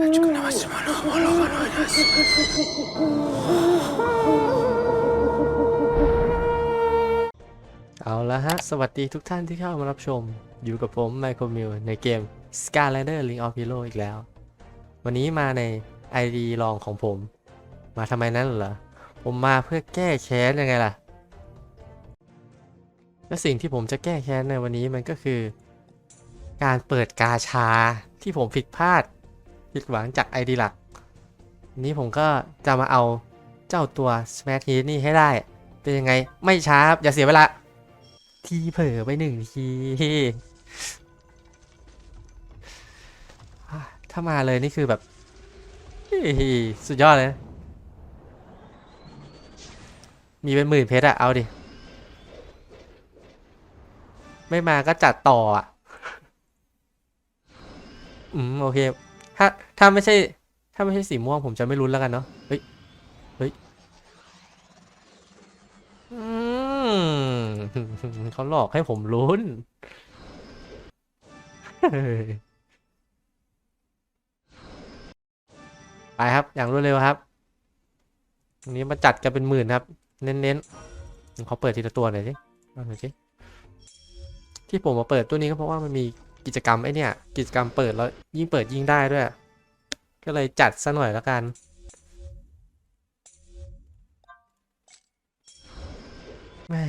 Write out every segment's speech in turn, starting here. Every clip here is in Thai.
เอาละฮะ สวัสดีทุกท่านที่เข้ามารับชม อยู่กับผมไมเคิลมิวในเกม Skylander Ring of Hero อีกแล้ว วันนี้มาใน ID ลองของผม มาทำไมนั้นเหรอ ผมมาเพื่อแก้แค้นยังไงล่ะ และสิ่งที่ผมจะแก้แค้นในวันนี้มันก็คือ การเปิดกาชาที่ผมผิดพลาด ผิดหวังจาก ID หลัก นี้ผมก็จะมาเอาเจ้าตัว Smash Hit นี่ให้ได้ เป็นยังไงไม่ช้าอย่าเสียเวลา ทีเผลอไปหนึ่งทีถ้ามาเลยนี่คือแบบสุดยอดเลย มีเป็นหมื่นเพชรอะเอาดิ ไม่มาก็จัดต่ออะอืม โอเค ถ้าถ้าไม่ใช่ ถ้าไม่ใช่สีม่วงผมจะไม่รุ้นแล้วกันเนาะเฮ้ยเฮ้ยเขาหลอกให้ผมลุ้นไปครับ อย่างรวดเร็วครับอันนี้มาจัดกันเป็นหมื่นครับ เน้นๆเขาเปิดทีละตัวหน่อยสิเอาหน่อยสิที่ผมมาเปิดตัวนี้ก็เพราะว่ามันมี กิจกรรมไอเนี่ย กิจกรรมเปิดแล้วยิ่งเปิดยิ่งได้ด้วย ก็เลยจัดซะหน่อยแล้วกันแม่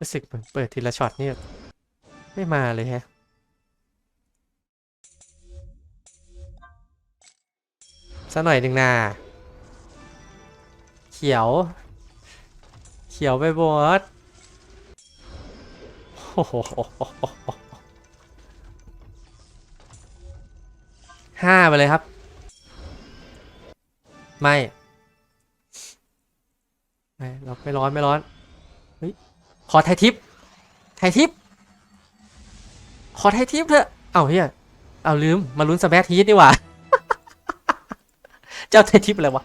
รู้สึกเหมือนเปิดทีละช็อตนี่ไม่มาเลยแฮะสักหน่อยหนึ่งนาเขียว เขียวไปบดโอ้โห้าไปเลยครับ ไม่ไม่เราไม่ร้อนไม่ร้อนเฮ้ยขอไทยทิปไทยทิปขอไทยทิปเถอะเอาเฮียเอาลืม มาลุ้นสแปซทีสนี่หว่า เจ้าไทยทิปอะไรวะ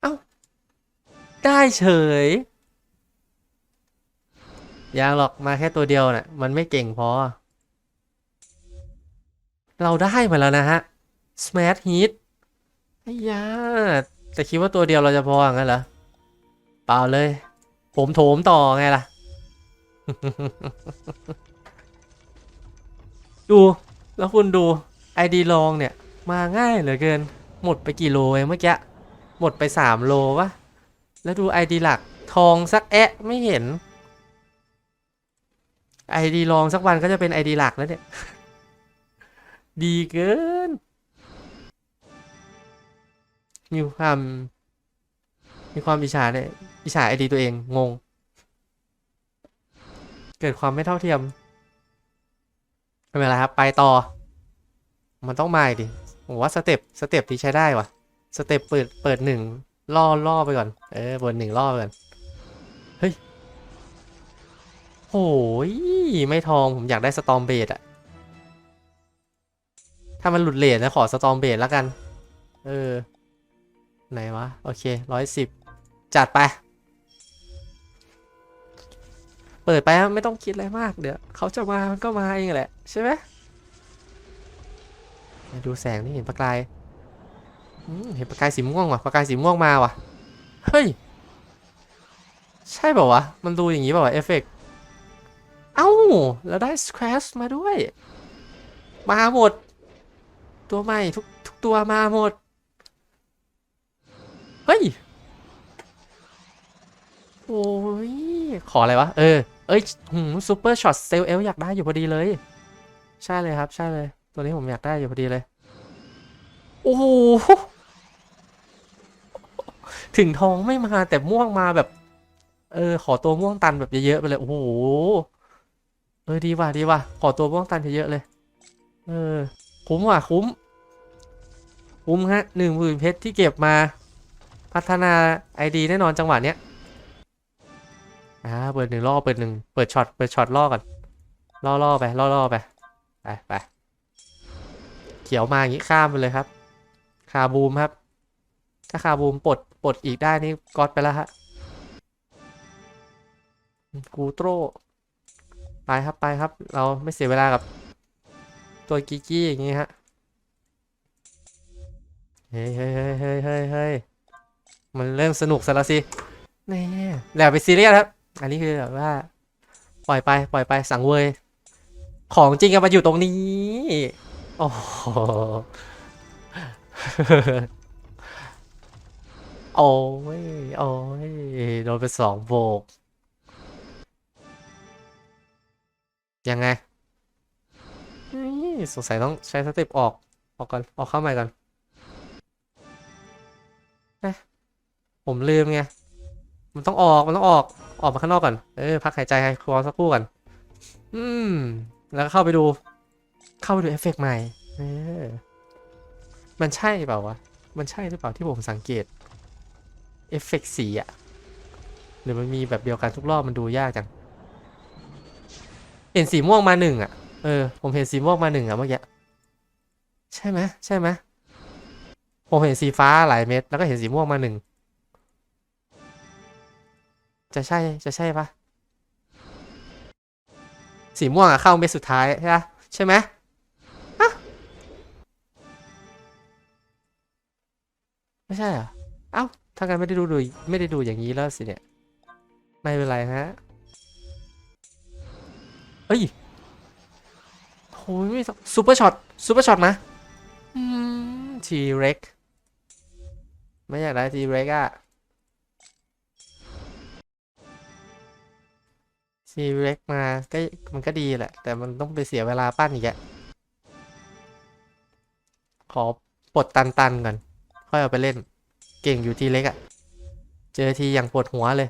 เอ้าได้เฉย ยังหรอกมาแค่ตัวเดียวน่ะ มันไม่เก่งพอ เราได้มาแล้วนะฮะ Smash Hit ไอ้ยาแต่คิดว่าตัวเดียวเราจะพออย่างนั้นเหรอ เปล่าเลย ผมโถมต่อไงล่ะ ดูแล้วคุณดู ID ลองเนี่ย มาง่ายเหลือเกิน หมดไปกี่โลเองเมื่อกี้ หมดไป 3 โลวะแล้วดู ID หลักทองสักแอะไม่เห็น ID ลองสักวันก็จะเป็น ID หลักแล้วเนี่ย ดีเกิน มีความ มีความอิจฉาเนี่ยอิจฉาไอดีตัวเองงง เกิดความไม่เท่าเทียมไม่เป็นไรครับ ไปต่อ มันต้องมาอีกดิผมว่าสเต็ปสเต็ปที่ใช้ได้วะสเต็ปเปิดเปิดหนึ่งล่อล่อไปก่อน เออเปิดหนึ่งล่อไปก่อน เฮ้ย โอ้ยไม่ทองผมอยากได้สตอมเบดอะถ้ามันหลุดเลทนะขอสตอมเบดแล้วกัน เออ ไหนวะ โอเคร้อยสิบจัดไป เปิดไปไม่ต้องคิดอะไรมากเดี๋ยวเขาจะมามันก็มาเองแหละ ใช่ไหมดูแสงนี่เห็นประกายเห็นประกายสีม่วงว่ะประกายสีม่วงมาว่ะ เฮ้ย ใช่เปล่าวะ มันดูอย่างนี้เปล่าวะเอฟเฟกต์ เอ้า แล้วได้สคร c มาด้วย มาหมด ตัวใหม่ทุกทุกตัวมาหมด เฮ้ย โอ้ย ขออะไรวะ เออ เอ้ยซูเปอร์ช็อตเซลเอลอยากได้อยู่พอดีเลย ใช่เลยครับ ใช่เลย ตัวนี้ผมอยากได้อยู่พอดีเลย โอ้โห ถึงทองไม่มาแต่ม่วงมาแบบ เออ ขอตัวม่วงตันแบบเยอะๆไปเลย โอ้โห เออดีว่ะดีว่ะขอตัวม่วงตันเยอะๆเลย เออ คุ้มว่ะคุ้ม คุ้มฮะหนึ่งหมื่นเพชรที่เก็บมา พัฒนา ID แน่นอนจังหวะเนี้ยอ่าเปิดหนึ่งล่อเปิดหนึ่งเปิดช็อตเปิดช็อตล่อก่อนล่อล่อไปล่อล่อไปไปไปเขียวมาอย่างนี้ข้ามไปเลยครับ คาบูมครับ ถ้าคาบูมปลดปลดอีกได้นี่ก๊อตไปแล้วฮะกูโตร ไปครับไปครับ เราไม่เสียเวลากับ ตัวกิกี้อย่างงี้ฮะ เฮ้ยเฮ้ยเฮ้ยเฮ้ยเฮ้ยเฮ้ยมันเริ่มสนุกซะแล้วสิแน่แล้วไปซีเรียสครับ อันนี้คือแบบว่า ปล่อยไปปล่อยไปสังเวย ของจริงอะมาอยู่ตรงนี้ โอ้โหโอ้ย โอ้ย โดนไปสองโบก ยังไงสงสัยต้องใช้สเต็ปออก ออกก่อน ออกเข้าใหม่ก่อนเอ๊ะผมลืมไง มันต้องออก มันต้องออก ออกมาข้างนอกก่อน เออ พักหายใจให้คอสักครู่ก่อน อืม แล้วก็เข้าไปดู เข้าไปดูเอฟเฟกต์ใหม่ เออ มันใช่เปล่าวะ มันใช่หรือเปล่าที่ผมสังเกต เอฟเฟกต์สีอะหรือมันมีแบบเดียวกันทุกรอบมันดูยากจัง เห็นสีม่วงมาหนึ่งอะ เออ ผมเห็นสีม่วงมาหนึ่งอะเมื่อกี้ ใช่ไหมใช่ไหมผมเห็นสีฟ้าหลายเม็ดแล้วก็เห็นสีม่วงมาหนึ่ง จะใช่จะใช่ปะสีม่วงอะเข้าเม็ดสุดท้ายใช่ปะใช่ไหมฮะไม่ใช่เหรอเอ้าถ้ากันไม่ได้ดูดูไม่ได้ดูอย่างนี้แล้วสิเนี่ย ไม่เป็นไรฮะ เอ้ยโอ้ยซูเปอร์ช็อตซูเปอร์ช็อตมาอืมทีเร็กไม่อยากได้ทีเร็กอะทีเร็กมาก็มันก็ดีแหละ แต่มันต้องไปเสียเวลาปั้นอีกอะขอปลดตันตันๆก่อนค่อยเอาไปเล่น เก่งอยู่ทีเล็กอะเจอทีอย่างปวดหัวเลย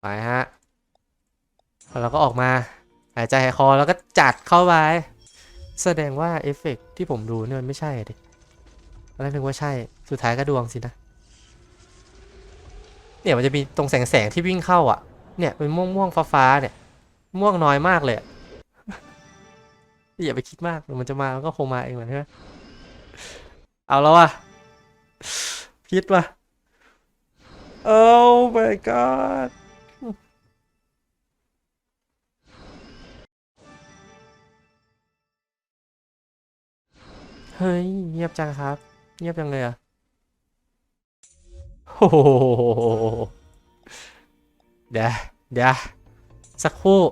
ไปฮะ แล้วเราก็ออกมาหายใจหายคอแล้วก็จัดเข้าไปแสดงว่าเอฟเฟกต์ที่ผมดูเนี่ยมันไม่ใช่ดิตอนแรกนึกว่าใช่สุดท้ายก็ดวงสินะ เนี่ยมันจะมีตรงแสงแสงที่วิ่งเข้าอะ เนี่ยเป็นม่วงม่วงฟ้าฟ้าเนี่ย ม่วงน้อยมากเลยอย่าไปคิดมากมันจะมามันก็คงมาเองแหละใช่ไหมเอาแล้วอะพิดว่ะ Oh my god เฮ้ย เงียบจังครับ เงียบจังเลยอะโอ้โหเดะเดะสักครู่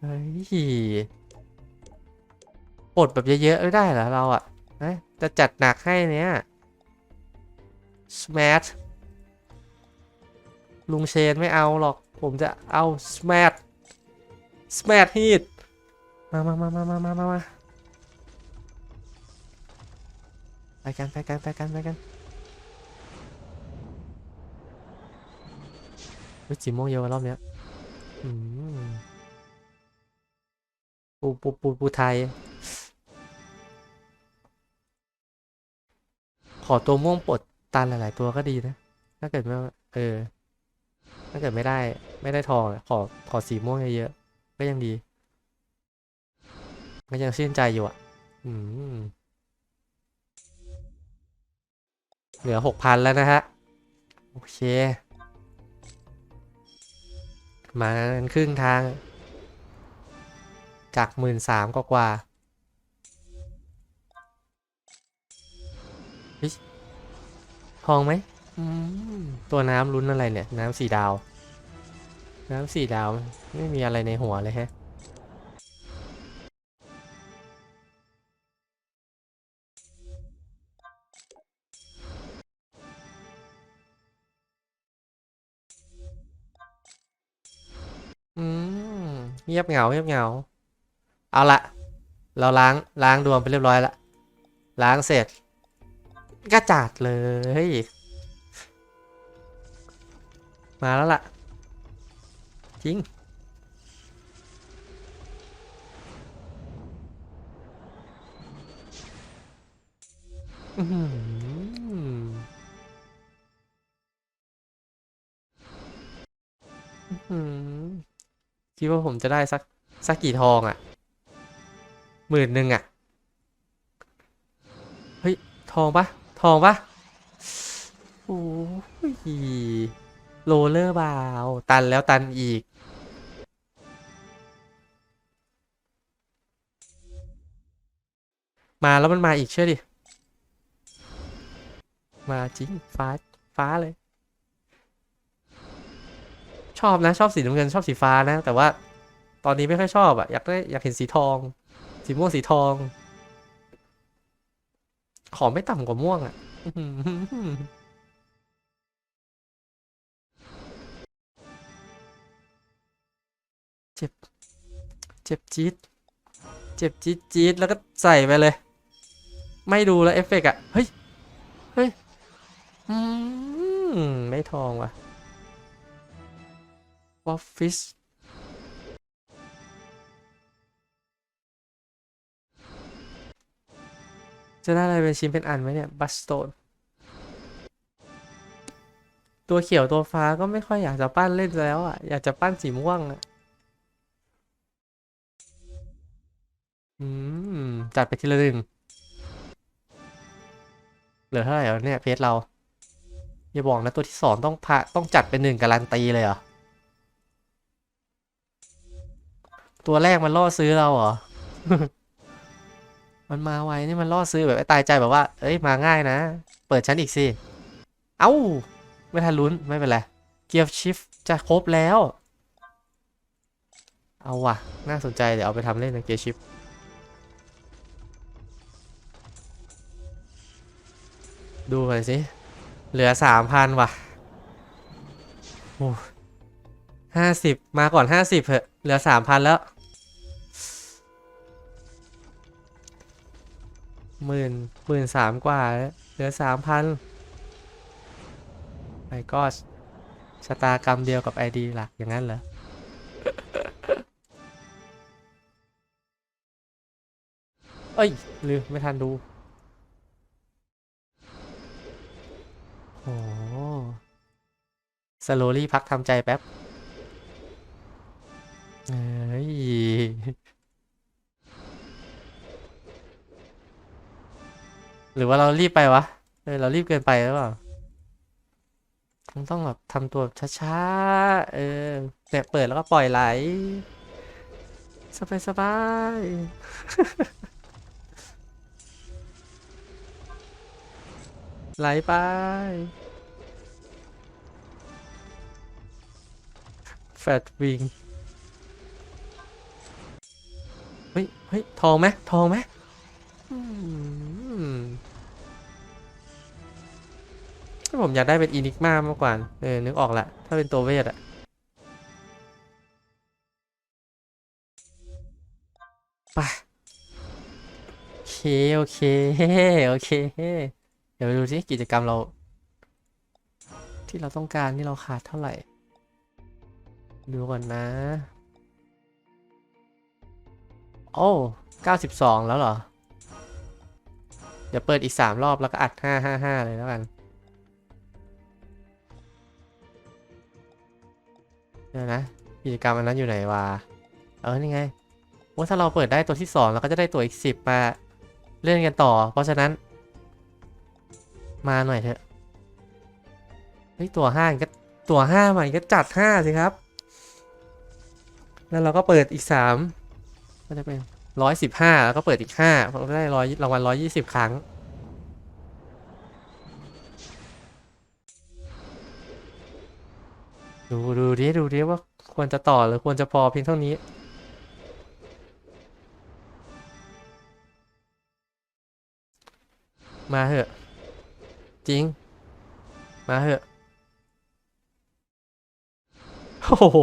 เฮ้ยปลดแบบเยอะๆไม่ได้เหรอเราอะจะจัดหนักให้เนี้ยสมาร์ลุงเชนไม่เอาหรอก ผมจะเอาสมาร์ทสมาร์ทฮีทมามามามามามามา ไปกันไปกันไปกันไปกันเฮ้ยจีโมงเยอะรอบเนี้ยอืมปูปูปูปูไทย ขอตัวม่วงปลดตันหลาย ๆ ตัวก็ดีนะ ถ้าเกิดว่าเออ ถ้าเกิดไม่ได้ ไม่ได้ทอง ขอขอสีม่วงเยอะๆก็ยังดี ก็ยังชื่นใจอยู่อะ อืม เหลือหกพันแล้วนะฮะ โอเค มาครึ่งทาง จากหมื่นสามกว่าทองไหมมตัวน้ำลุ้นอะไรเนี่ย น้ำสีดาว น้ำสีดาว ไม่มีอะไรในหัวเลยแฮะ งียบเหงาเงียบเหงา เอาละเราล้างล้างดวงไปเรียบร้อยละล้างเสร็จก็จัดเลย มาแล้วล่ะจริงอื คิดว่าผมจะได้สักสักกี่ทองอะ่ะหมื่นหนึ่งอะ่ะ เฮ้ย ทองปะทองปะโอ้ยโรลเลอร์บาว ตันแล้วตันอีก มาแล้วมันมาอีกเชื่อดิ มาจริง ฟ้า ฟ้าเลย อบนะชอบสีน้ำเงินชอบสีฟ้านะ แต่ว่าตอนนี้ไม่ค่อยชอบอะอยากได้อยากเห็นสีทอง สีม่วงสีทอง ขอไม่ต่ำกว่าม่วงอะเจ็บ เจ็บจี๊ดเจ็บจี๊ดจี๊ดแล้วก็ใส่ไปเลย ไม่ดูแล้วเอฟเฟกต์อะเฮ้ย เฮ้ย อืม ไม่ทองว่ะ วอฟฟิศจะได้อะไรเป็นชิ้นเป็นอันไหมเนี่ย บัสโตน ตัวเขียวตัวฟ้าก็ไม่ค่อยอยากจะปั้นเล่นแล้วอะ อยากจะปั้นสีม่วงอะ อืม จัดไปทีละหนึ่งเหลือเท่าไหร่แล้วเนี่ยเพจเรา อย่าบอกนะตัวที่สองต้องพะต้องจัดเป็นหนึ่งการันตีเลยเหรอ ตัวแรกมันล่อซื้อเราเหรอ มันมาไวนี่มันล่อซื้อแบบตายใจแบบว่า เอ้ยมาง่ายนะ เปิดชั้นอีกสิ เอ้า ไม่ทันลุ้นไม่เป็นไร เกียร์ชิฟจะครบแล้ว เอาว่ะ น่าสนใจเดี๋ยวเอาไปทำเล่นนะเกียร์ชิฟดูหน่อยสิ เหลือสามพันว่ะห้าสิบมาก่อนห้าสิบเหอะ เหลือสามพันแล้ว หมื่นหมื่นสามกว่า เหลือสามพันไปก็ชะตากรรมเดียวกับไอดีหลักอย่างนั้นเหรอเอ้ยลืมไม่ทันดู โอ้สโลลี่พักทำใจแป๊บ หรือว่าเรารีบไปวะเออเรารีบเกินไปหรือเปล่ามันต้องแบบทำตัวช้าๆ เออเนี่ยเปิดแล้วก็ปล่อยไหล สบายสบายๆไหลไป แฟตวิง เฮ้ย เฮ้ย ทองไหมทองไหม อืมผมอยากได้เป็นอินิกมามากกว่า เออ นึกออกละ ถ้าเป็นตัวเวทอะไปโอเค โอเค โอเค เดี๋ยวไปดูสิกิจกรรมเรา ที่เราต้องการที่เราขาดเท่าไหร่ ดูก่อนนะ โอ้92แล้วเหรอ เดี๋ยวเปิดอีก3รอบแล้วก็อัด555เลยแล้วกัน เดี๋ยวนะกิจกรรมอันนั้นอยู่ไหนวะเออนี่ไงว่าถ้าเราเปิดได้ตัวที่2เราก็จะได้ตัวอีก 10 มาเล่นกันต่อ เพราะฉะนั้น มาหน่อยเถอะเฮ้ยตัว5ก็ตัว5ใหม่ก็จัด5สิครับ แล้วเราก็เปิดอีก3ก็จะเป็น115แล้วก็เปิดอีก5เราได้ร้อยรางวัล120ครั้ง ดูดูดิดูดิว่าควรจะต่อหรือควรจะพอเพียงเท่านี้ มาเหอะ จริง มาเหอะโอ้โห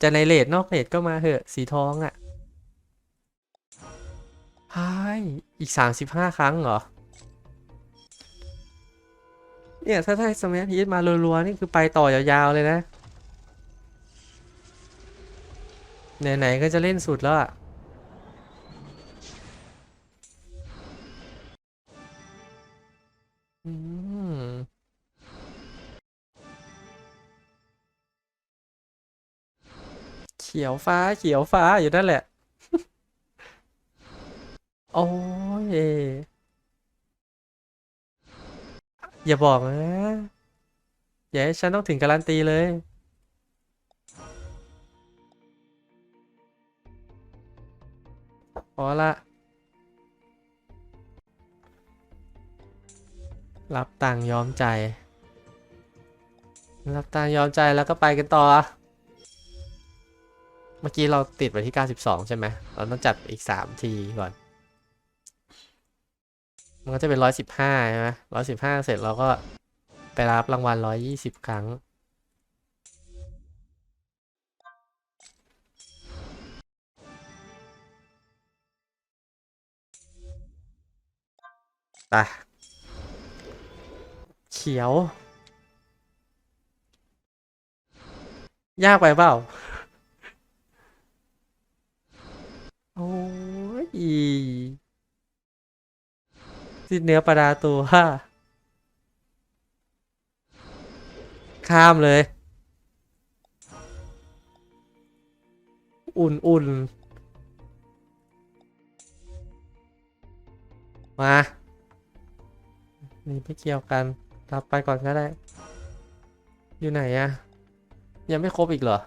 จะในเลทนอกเลทก็มาเหอะ สีทองอะ่ะฮายอีกสามสิบห้าครั้งเหรอ เนี่ยถ้าได้สมัยพีชมารัวๆนี่คือไปต่อยาวๆเลยนะไหนๆก็จะเล่นสุดแล้วอะอืมเขียวฟ้าเขียวฟ้าอยู่นั่นแหละ โอ้ย อย่าบอกนะอย่าให้ฉันต้องถึงการันตีเลย พอละรับตังค์ยอมใจ รับตังค์ยอมใจแล้วก็ไปกันต่อ เมื่อกี้เราติดไปที่ 92 ใช่ไหม เราต้องจัดอีก 3 ทีก่อน มันก็จะเป็น115ใช่ไหม115เสร็จเราก็ไปรับรางวัล120ครั้ง ไป เขียว ยากไปเปล่า โอ้ย สิ้นเนื้อประดาตัวข้ามเลย อุ่นๆมา นี่ไม่เกี่ยวกันรับไปก่อนก็ได้ อยู่ไหนอะยังไม่ครบอีกเหรอ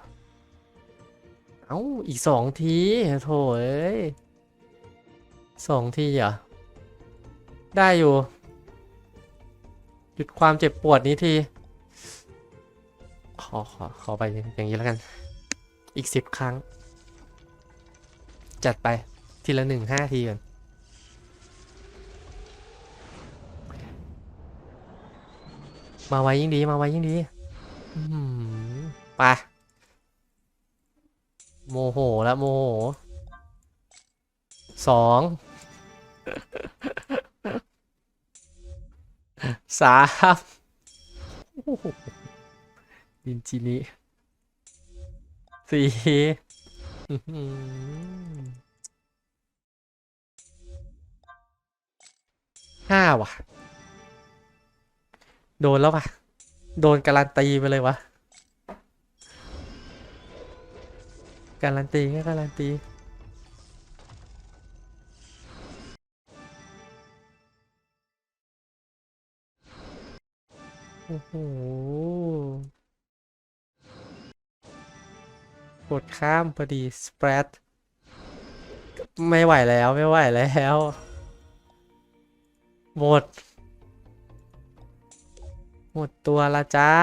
เอ้า อีกสองทีโถเอ้ยสองทีเหรอ ได้อยู่ หยุดความเจ็บปวดนี้ที ขอ ขอ ขอไปอย่างนี้แล้วกัน อีกสิบครั้ง จัดไปทีละหนึ่งห้าทีก่อนมาไวยิ่งดี มาไวยิ่งดีไปโมโหแล้วโมโหสอง สามโอ้โหดินจินิสี่ห้าว่ะ โดนแล้วว่ะ โดนการันตีไปเลยวะการันตีก็การันตี โอ้โหกดข้ามพอดีสเปรดไม่ไหวแล้วไม่ไหวแล้วหมด หมดตัวละจ้า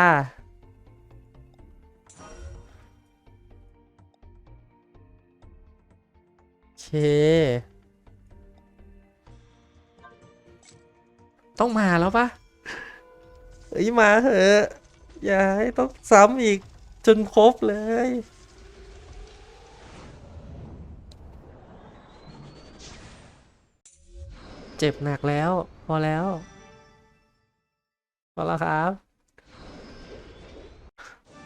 เค ต้องมาแล้วปะ เอ้ยมาเถอะอย่าให้ต้องซ้ำอีกจนครบเลย เจ็บหนักแล้ว พอแล้ว พอแล้วครับ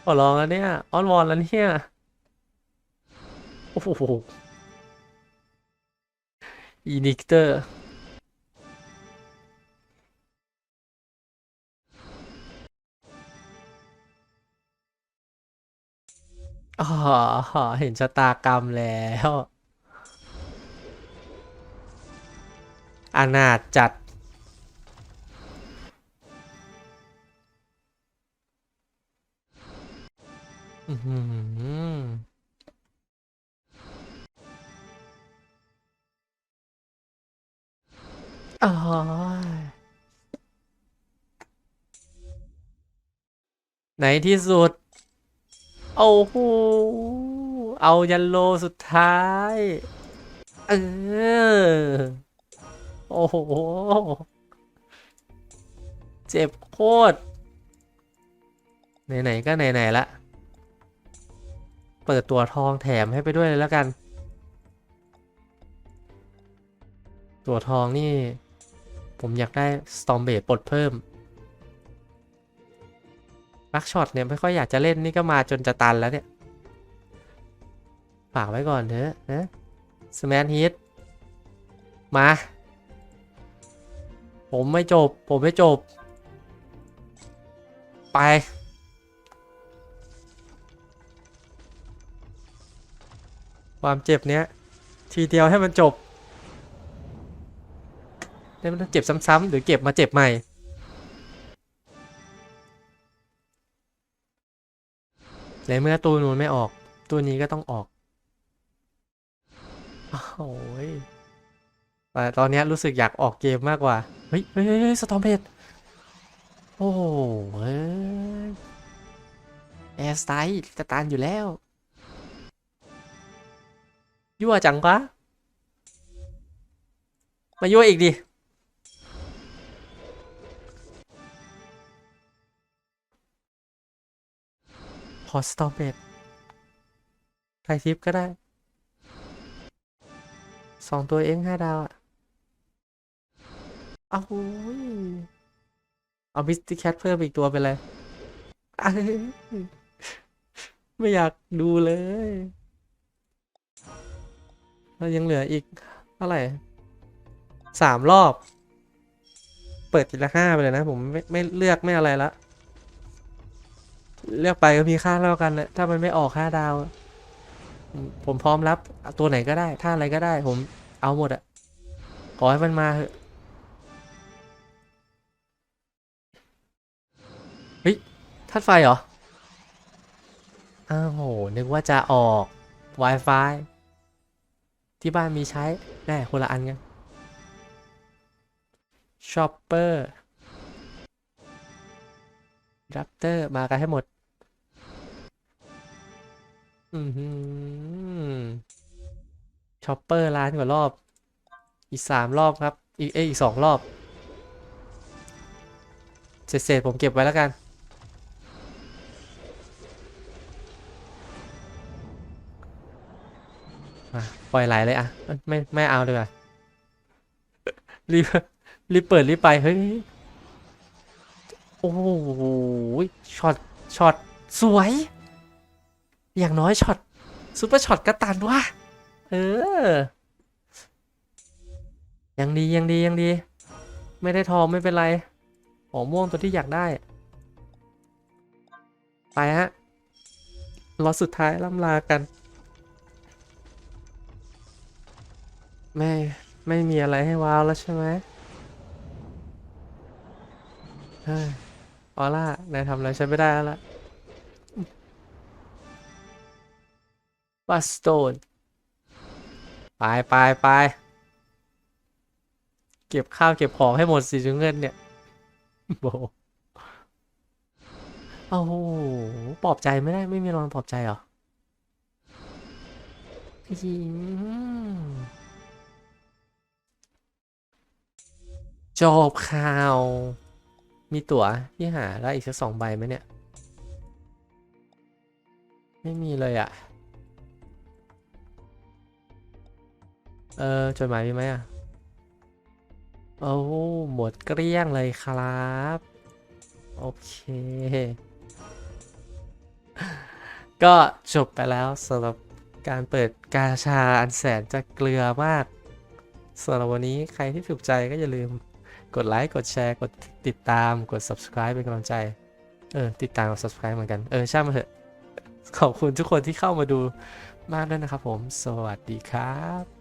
ขอร้องแล้วเนี่ยอ้อนวอนแล้วเนี่ยโอ้โหอีนิกเตอร์ อ๋อเห็นชะตากรรมแล้วอนาถจัด อือหืออ๋อในที่สุด โอ้โห เอายันโลสุดท้าย เออ โอ้โห เจ็บโคตร ไหนๆก็ไหนๆละ เปิดตัวทองแถมให้ไปด้วยเลยแล้วกัน ตัวทองนี่ ผมอยากได้ Storm b a s e ปลดเพิ่ม บักช็อตเนี่ยไม่ค่อยอยากจะเล่นนี่ก็มาจนจะตันแล้วเนี่ย ฝากไว้ก่อนเถอะนะสแมนฮิตมา ผมไม่จบ ผมไม่จบ ไป ความเจ็บเนี้ย ทีเดียวให้มันจบได้ไม่ต้องเจ็บซ้ำๆหรือเก็บมาเจ็บใหม่ ในเมื่อตู้นู้นไม่ออก ตู้นี้ก็ต้องออกโอ้ยแต่ตอนนี้รู้สึกอยากออกเกมมากกว่า เฮ้ยเฮ้ยสตอมเพดโอ้โหเฮ้ยแอร์สไตล์จะตานอยู่แล้ว ยั่วจังปะมายั่วอีกดิ อสตอมเบดไทยทิปก็ได้สองตัวเองห้าดาวอะเอาหูเอาบิสติแคทเพิ่มอีกตัวไปเลยอ้ายไม่อยากดูเลย เรายังเหลืออีกเท่าไหร่สามรอบ เปิดทีละห้าไปเลยนะ ผมไม่ไม่เลือกไม่อะไรละ เลือกไปก็มีค่าเท่ากันแหละถ้ามันไม่ออกค่าดาว ผมพร้อมรับตัวไหนก็ได้ ถ้าอะไรก็ได้ ผมเอาหมดอะขอให้มันมาเถอะเฮ้ยทัดไฟเหรอ อ้าวโห นึกว่าจะออก Wi-Fi ที่บ้านมีใช้แน่คนละอันกันชอปเปอร์รับเตอร์มากันให้หมด อือหือชอปเปอร์ล้านกว่ารอบ อีกสามรอบครับ อีกเอยอีกสองรอบ เศษๆผมเก็บไว้แล้วกัน ปล่อยไหลเลยอะ ไม่ ไม่เอาเลยอะรีบรีบเปิดรีบไป เฮ้ย โอ้โหช็อตช็อตสวย อย่างน้อยช็อตซูเปอร์ช็อตกระตันวะเออ ยังดียังดียังดี ไม่ได้ทองไม่เป็นไรขอม่วงตัวที่อยากได้ ไปฮะรอสุดท้ายล่ำลากัน ไม่ ไม่มีอะไรให้ว้าวแล้วใช่ไหมเฮ้ยออล่านายทำอะไรฉันไม่ได้แล้วล่ะ บัสโตนไปไปไปเก็บข้าวเก็บของให้หมดสิจุงเงินเนี่ยโบโอ้โหปลอบใจไม่ได้ไม่มีรางวัลปลอบใจเหรออืมจบข่าว มีตั๋วที่หาได้อีกสักสองใบไหมเนี่ย ไม่มีเลยอะ เออจดหมายมีไหมอะโอ้หมดเกลี้ยงเลยครับ โอเค ก็จบไปแล้วสำหรับการเปิดกาชาอันแสนจะเกลือมากสำหรับวันนี้ใครที่ถูกใจก็อย่าลืมกดไลค์ กดแชร์ กดติดตาม กด subscribe เป็นกำลังใจ เออ ติดตามกับ subscribe เหมือนกัน เออ ช่างมันเถอะ ขอบคุณทุกคนที่เข้ามาดูมากด้วยนะครับผม สวัสดีครับ